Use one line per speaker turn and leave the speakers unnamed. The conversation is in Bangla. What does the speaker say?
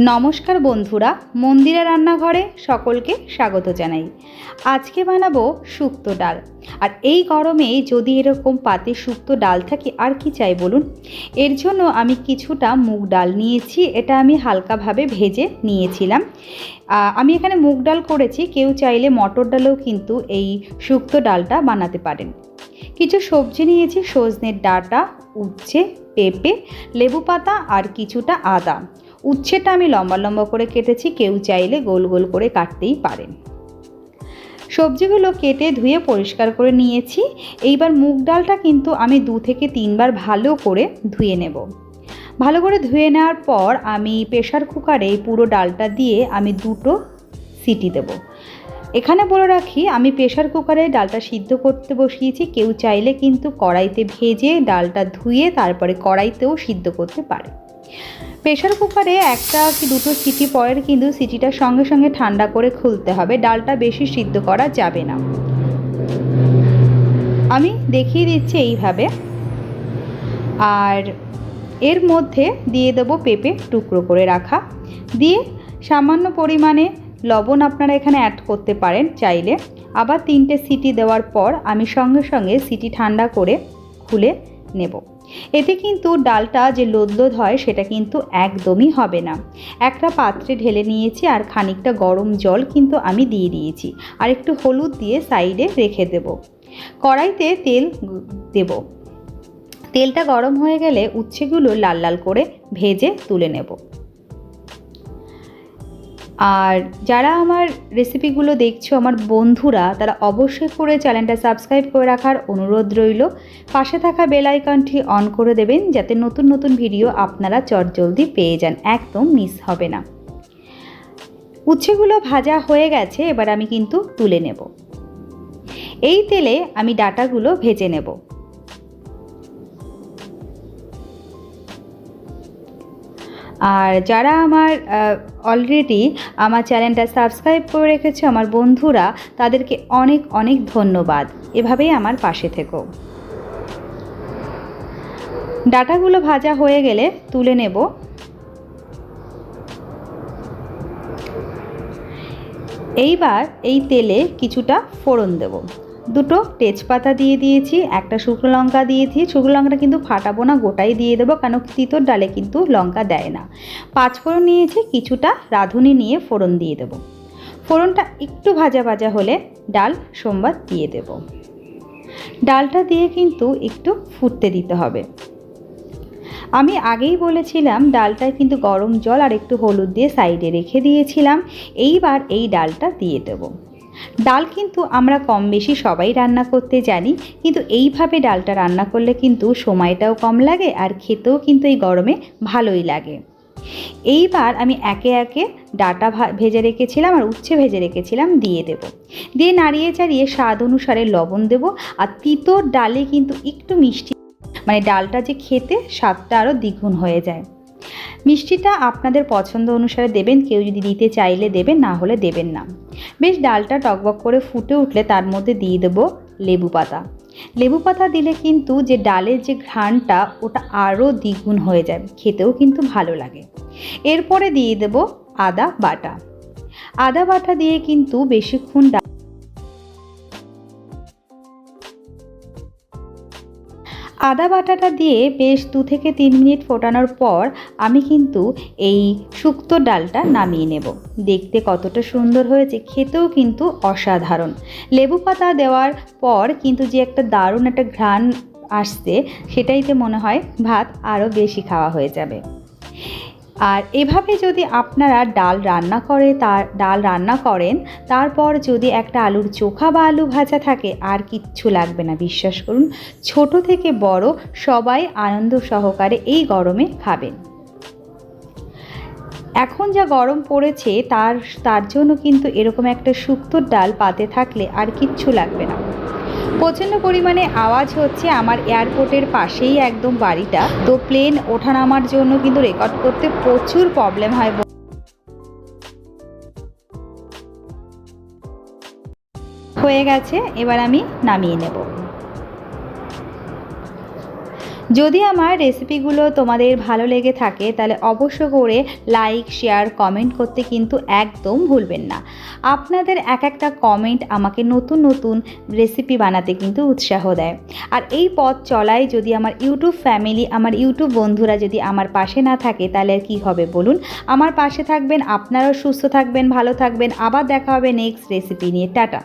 নমস্কার বন্ধুরা, মন্দিরা রান্নাঘরে সকলকে স্বাগত জানাই। আজকে বানাবো শুক্তো ডাল। আর এই গরমে যদি এরকম পাতে শুক্তো ডাল থাকে, আর কি চাই বলুন? এর জন্য আমি কিছুটা মুগ ডাল নিয়েছি, এটা আমি হালকাভাবে ভেজে নিয়েছিলাম। আমি এখানে মুগ ডাল করেছি, কেউ চাইলে মটর ডালেও কিন্তু এই শুক্তো ডালটা বানাতে পারেন। কিছু সবজি নিয়েছি, সজনের ডাঁটা, উচ্ছে, পেঁপে, লেবু পাতা আর কিছুটা আদা। উচ্ছেটা আমি লম্বা লম্বা করে কেটেছি, কেউ চাইলে গোল গোল করে কাটতেই পারেন। সবজিগুলো কেটে ধুয়ে পরিষ্কার করে নিয়েছি। এইবার মুগ ডালটা কিন্তু আমি দু থেকে তিনবার ভালো করে ধুয়ে নেব। ভালো করে ধুয়ে নেওয়ার পর আমি প্রেশার কুকারে পুরো ডালটা দিয়ে আমি দুটো সিটি দেব। এখানে বলে রাখি, আমি প্রেশার কুকারে ডালটা সিদ্ধ করতে বসিয়েছি, কেউ চাইলে কিন্তু কড়াইতে ভেজে ডালটা ধুয়ে তারপরে কড়াইতেও সিদ্ধ করতে পারে। প্রেশার কুকারে একটা কি দুটো সিটি পরের কিন্তু সিটিটা সঙ্গে সঙ্গে ঠান্ডা করে খুলতে হবে। ডালটা বেশি সিদ্ধ করা যাবে না। আমি দেখিয়ে দিচ্ছি এইভাবে। আর এর মধ্যে দিয়ে দেবো পেঁপে টুকরো করে রাখা। দিয়ে সামান্য পরিমাণে লবণ আপনারা এখানে অ্যাড করতে পারেন চাইলে। আবার তিনটে সিটি দেওয়ার পর আমি সঙ্গে সঙ্গে সিটি ঠান্ডা করে খুলে নেব। এতে কিন্তু ডালটা যে লোদলোদ হয়, সেটা কিন্তু একদমই হবে না। একটা পাত্রে ঢেলে নিয়েছি আর খানিকটা গরম জল কিন্তু আমি দিয়ে দিয়েছি। আর একটু হলুদ দিয়ে সাইডে রেখে দেব। কড়াইতে তেল দেব। তেলটা গরম হয়ে গেলে উচ্ছেগুলো লাল লাল করে ভেজে তুলে নেব। আর যারা আমার রেসিপিগুলো দেখছ, আমার বন্ধুরা, তারা অবশ্যই করে চ্যানেলটা সাবস্ক্রাইব করে রাখার অনুরোধ রইল। পাশে থাকা বেল আইকনটি অন করে দেবেন, যাতে নতুন নতুন ভিডিও আপনারা চটজলদি পেয়ে যান। একদম মিস হবে না। উচ্ছেগুলো ভাজা হয়ে গেছে, এবার আমি কিন্তু তুলে নেব। এই তেলে আমি ডাটাগুলো ভেজে নেব। আর যারা আমার অলরেডি আমার চ্যানেলটা সাবস্ক্রাইব করে রেখেছে, আমার বন্ধুরা, তাদেরকে অনেক অনেক ধন্যবাদ। এভাবেই আমার পাশে থেকো। ডাটাগুলো ভাজা হয়ে গেলে তুলে নেব। এইবার এই তেলে কিছুটা ফোড়ন দেব। দুটো তেজপাতা দিয়ে দিয়েছি, একটা শুকনো লঙ্কা দিয়েছি। শুকনো লঙ্কাটা কিন্তু ফাটাবো না, গোটাই দিয়ে দেবো, কেন তিতোর ডালে কিন্তু লঙ্কা দেয় না। পাঁচ ফোড়ন নিয়েছি, কিছুটা রাঁধুনি নিয়ে ফোড়ন দিয়ে দেবো। ফোড়নটা একটু ভাজা ভাজা হলে ডাল, সোমবার দিয়ে দেব। ডালটা দিয়ে কিন্তু একটু ফুটতে দিতে হবে। আমি আগেই বলেছিলাম, ডালটায় কিন্তু গরম জল আর একটু হলুদ দিয়ে সাইডে রেখে দিয়েছিলাম। এইবার এই ডালটা দিয়ে দেব। ডাল কিন্তু আমরা কম বেশি সবাই রান্না করতে জানি, কিন্তু এইভাবে ডালটা রান্না করলে কিন্তু সময়টাও কম লাগে আর খেতেও কিন্তু এই গরমে ভালোই লাগে। এইবার আমি একে একে ডাটা ভেজে রেখেছিলাম আর উচ্ছে ভেজে রেখেছিলাম, দিয়ে দেব। দিয়ে নাড়িয়ে চাড়িয়ে স্বাদ অনুসারে লবণ দেব আর তিতোর ডালে কিন্তু একটু মিষ্টি মানে ডালটা যে খেতে স্বাদটা আরও দ্বিগুণ হয়ে যায়। মিষ্টিটা আপনাদের পছন্দ অনুসারে দেবেন, কেউ যদি দিতে চাইলে দেবেন, না হলে দেবেন না। বেশ, ডালটা টকবক করে ফুটে উঠলে তার মধ্যে দিয়ে দেবো লেবু পাতা। লেবু পাতা দিলে কিন্তু যে ডালের যে ঘ্রাণটা, ওটা আরও দ্বিগুণ হয়ে যায়। খেতেও কিন্তু ভালো লাগে। এরপরে দিয়ে দেব আদা বাটা। আদা বাটা দিয়ে কিন্তু বেশিক্ষণ আদা বাটাটা দিয়ে বেশ দু থেকে তিন মিনিট ফোটানোর পর আমি কিন্তু এই শুক্তো ডালটা নামিয়ে নেব। দেখতে কতটা সুন্দর হয়েছে, খেতেও কিন্তু অসাধারণ। লেবু পাতা দেওয়ার পর কিন্তু যে একটা দারুণ একটা ঘ্রাণ আসতে সেটাইতে মনে হয় ভাত আরও বেশি খাওয়া হয়ে যাবে। আর এভাবে যদি আপনারা ডাল রান্না করে তার, ডাল রান্না করেন, তারপর যদি একটা আলুর চোখা বা আলু ভাজা থাকে, আর কিচ্ছু লাগবে না, বিশ্বাস করুন। ছোট থেকে বড় সবাই আনন্দ সহকারে এই গরমে খাবেন। এখন যা গরম পড়েছে, তার তার জন্য কিন্তু এরকম একটা শুক্তোর ডাল পাতে থাকলে আর কিচ্ছু লাগবে না। প্রচণ্ড পরিমাণে আওয়াজ হচ্ছে আমার এয়ারপোর্টের পাশেই একদম বাড়িটা। তো প্লেন ওঠানামার জন্য কিন্তু রেকর্ড করতে প্রচুর প্রবলেম হয়। হয়ে গেছে, এবার আমি নামিয়ে নেব। যদি আমার রেসিপিগুলো তোমাদের ভালো লেগে থাকে, তাহলে অবশ্য করে লাইক শেয়ার কমেন্ট করতে কিন্তু একদম ভুলবেন না। আপনাদের এক একটা কমেন্ট আমাকে নতুন নতুন রেসিপি বানাতে কিন্তু উৎসাহ দেয়। আর এই পথ চলায় যদি আমার ইউটিউব ফ্যামিলি আমার ইউটিউব বন্ধুরা যদি আমার পাশে না থাকে, তাহলে আর কী হবে বলুন? আমার পাশে থাকবেন, আপনারাও সুস্থ থাকবেন, ভালো থাকবেন। আবার দেখা হবে নেক্সট রেসিপি নিয়ে। টাটা।